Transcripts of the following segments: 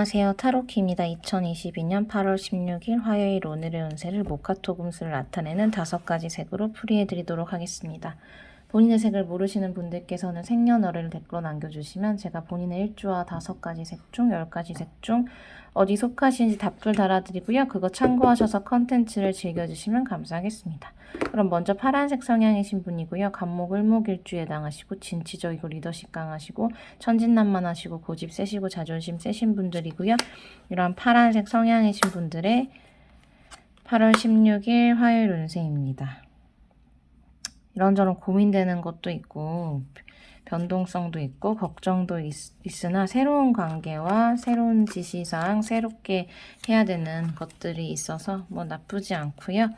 안녕하세요. 타로키입니다. 2022년 8월 16일 화요일 오늘의 운세를 모카토 금수를 나타내는 다섯 가지 색으로 풀이해 드리도록 하겠습니다. 본인의 색을 모르시는 분들께서는 생년월일을 댓글로 남겨주시면 제가 본인의 일주와 다섯 가지 색 중, 열 가지 색 중 어디 속하시는지 답글 달아드리고요. 그거 참고하셔서 컨텐츠를 즐겨주시면 감사하겠습니다. 그럼 먼저 파란색 성향이신 분이고요. 간목 을목 일주에 해당하시고 진취적이고 리더십 강하시고 천진난만하시고 고집 세시고 자존심 세신 분들이고요. 이런 파란색 성향이신 분들의 8월 16일 화요일 운세입니다. 이런저런 고민되는 것도 있고 변동성도 있고 걱정도 있, 있으나 새로운 관계와 새로운 지시사항 새롭게 해야 되는 것들이 있어서 뭐 나쁘지 않고요.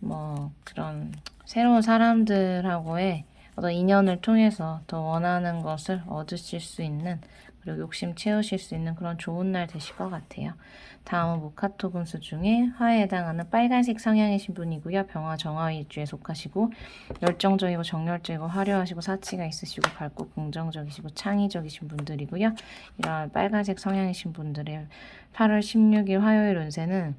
뭐 그런 새로운 사람들하고의 어떤 인연을 통해서 더 원하는 것을 얻으실 수 있는 그리고 욕심 채우실 수 있는 그런 좋은 날 되실 것 같아요. 다음은 모카토 금수 중에 화에 해당하는 빨간색 성향이신 분이고요. 병화 정화 일주에 속하시고 열정적이고 정열적이고 화려하시고 사치가 있으시고 밝고 긍정적이시고 창의적이신 분들이고요. 이런 빨간색 성향이신 분들의 8월 16일 화요일 운세는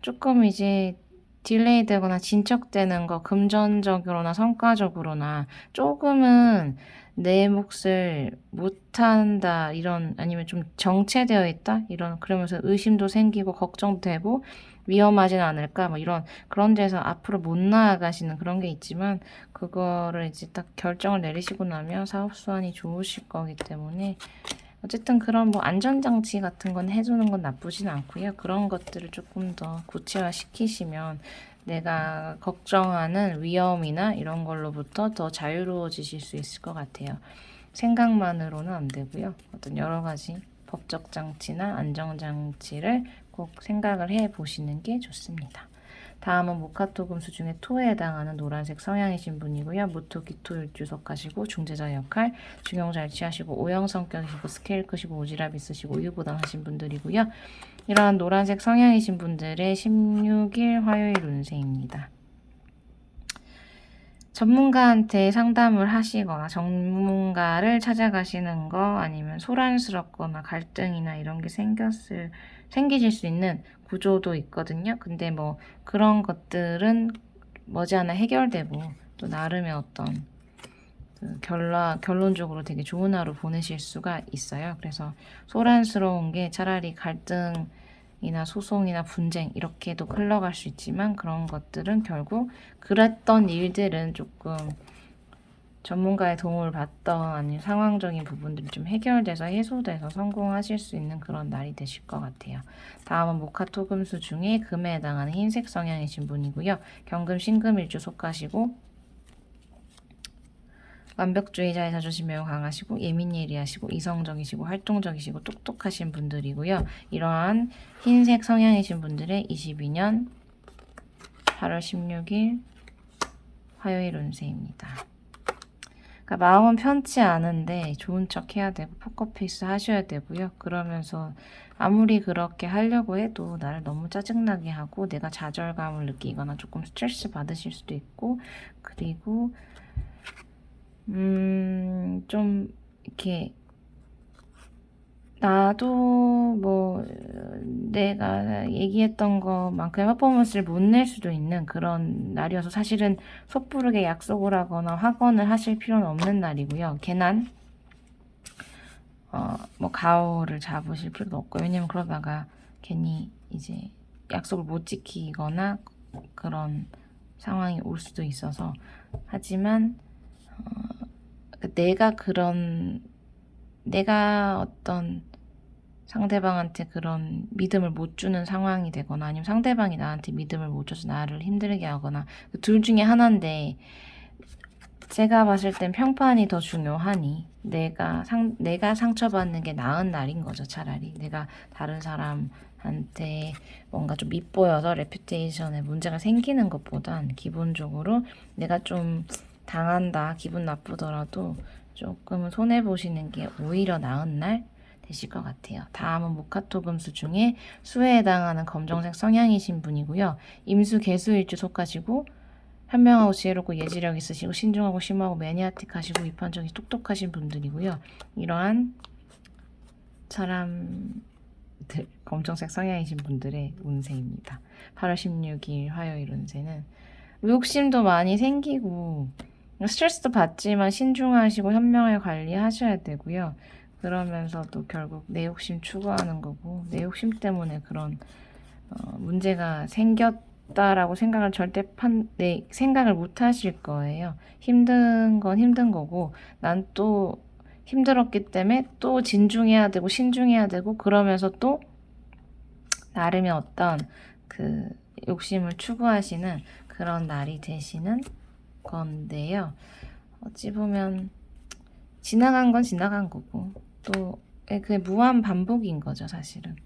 조금 이제 딜레이 되거나 진척되는 거 금전적으로나 성과적으로나 조금은 내 몫을 못한다 이런 아니면 좀 정체되어 있다? 이런 그러면서 의심도 생기고 걱정도 되고 위험하진 않을까? 뭐 이런 그런 데서 앞으로 못 나아가시는 그런 게 있지만 그거를 이제 딱 결정을 내리시고 나면 사업 수완이 좋으실 거기 때문에 어쨌든 그런 뭐 안전장치 같은 건 해주는 건 나쁘진 않고요. 그런 것들을 조금 더 구체화 시키시면 내가 걱정하는 위험이나 이런 걸로부터 더 자유로워지실 수 있을 것 같아요. 생각만으로는 안 되고요. 어떤 여러 가지 법적 장치나 안정 장치를 꼭 생각을 해 보시는 게 좋습니다. 다음은 모카토 금수 중에 토에 해당하는 노란색 성향이신 분이고요. 무토 기토 일주 석하시고 중재자 역할, 중용 잘 취하시고 오형 성격이시고 스케일 크시고 오지랖 있으시고 우유부단 하신 분들이고요. 이러한 노란색 성향이신 분들의 16일 화요일 운세입니다. 전문가한테 상담을 하시거나 전문가를 찾아가시는 거 아니면 소란스럽거나 갈등이나 이런 게 생겼을 생기실 수 있는 구조도 있거든요. 근데 뭐 그런 것들은 머지않아 해결되고 또 나름의 어떤 그 결론, 결론적으로 되게 좋은 하루 보내실 수가 있어요. 그래서 소란스러운 게 차라리 갈등이나 소송이나 분쟁 이렇게도 흘러갈 수 있지만 그런 것들은 결국 그랬던 일들은 조금 전문가의 도움을 받던 아니면 상황적인 부분들이 좀 해결돼서 해소돼서 성공하실 수 있는 그런 날이 되실 것 같아요. 다음은 모카토 금수 중에 금에 해당하는 흰색 성향이신 분이고요. 경금, 신금 일주 속하시고 완벽주의자의 자존심 매우 강하시고 예민 예리하시고 이성적이시고 활동적이시고 똑똑하신 분들이고요. 이러한 흰색 성향이신 분들의 22년 8월 16일 화요일 운세입니다. 그러니까 마음은 편치 않은데 좋은 척 해야 되고 포커페이스 하셔야 되고요. 그러면서 아무리 그렇게 하려고 해도 나를 너무 짜증나게 하고 내가 좌절감을 느끼거나 조금 스트레스 받으실 수도 있고 그리고 음, 좀 이렇게 나도 뭐 내가 얘기했던 것만큼 퍼포먼스를 못 낼 수도 있는 그런 날이어서 사실은 섣부르게 약속을 하거나 확언을 하실 필요는 없는 날이고요. 괜한 어, 뭐 가오를 잡으실 필요도 없고 왜냐면 그러다가 괜히 이제 약속을 못 지키거나 그런 상황이 올 수도 있어서 하지만 어, 내가 그런 내가 어떤 상대방한테 그런 믿음을 못 주는 상황이 되거나 아니면 상대방이 나한테 믿음을 못 줘서 나를 힘들게 하거나 그 둘 중에 하나인데 제가 봤을 땐 평판이 더 중요하니 내가 상 내가 상처받는 게 나은 날인 거죠 차라리. 내가 다른 사람한테 뭔가 좀 밉보여서 레퓨테이션에 문제가 생기는 것보단 기본적으로 내가 좀 당한다 기분 나쁘더라도 조금은 손해 보시는 게 오히려 나은 날 되실 것 같아요. 다음은 모카토 금수 중에 수에 해당하는 검정색 성향이신 분이고요. 임수 개수일주 속하시고 현명하고 지혜롭고 예지력 있으시고 신중하고 심하고 매니아틱하시고 위판적이 똑똑하신 분들이고요. 이러한 사람의 검정색 성향이신 분들의 운세입니다. 8월 16일 화요일 운세는 욕심도 많이 생기고 스트레스도 받지만 신중하시고 현명하게 관리하셔야 되고요. 그러면서도 결국 내 욕심 추구하는 거고 내 욕심 때문에 그런 어, 문제가 생겼다라고 생각을 절대 판, 내 생각을 못 하실 거예요. 힘든 건 힘든 거고 난 또 힘들었기 때문에 또 진중해야 되고 신중해야 되고 그러면서 또 나름의 어떤 그 욕심을 추구하시는 그런 날이 되시는 건데요. 어찌 보면 지나간 건 지나간 거고 또 그게 무한 반복인 거죠, 사실은.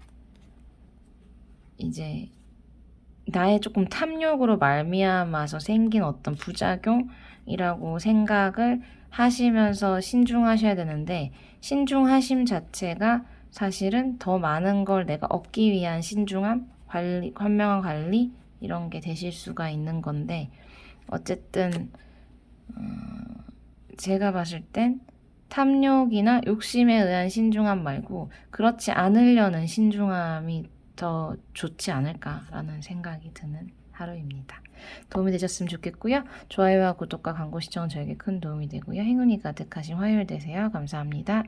이제 나의 조금 탐욕으로 말미암아서 생긴 어떤 부작용이라고 생각을 하시면서 신중하셔야 되는데 신중하심 자체가 사실은 더 많은 걸 내가 얻기 위한 신중함, 관리, 현명한 관리 이런 게 되실 수가 있는 건데 어쨌든 어, 제가 봤을 땐 탐욕이나 욕심에 의한 신중함 말고 그렇지 않으려는 신중함이 더 좋지 않을까라는 생각이 드는 하루입니다. 도움이 되셨으면 좋겠고요. 좋아요와 구독과 광고 시청은 저에게 큰 도움이 되고요. 행운이 가득하신 화요일 되세요. 감사합니다.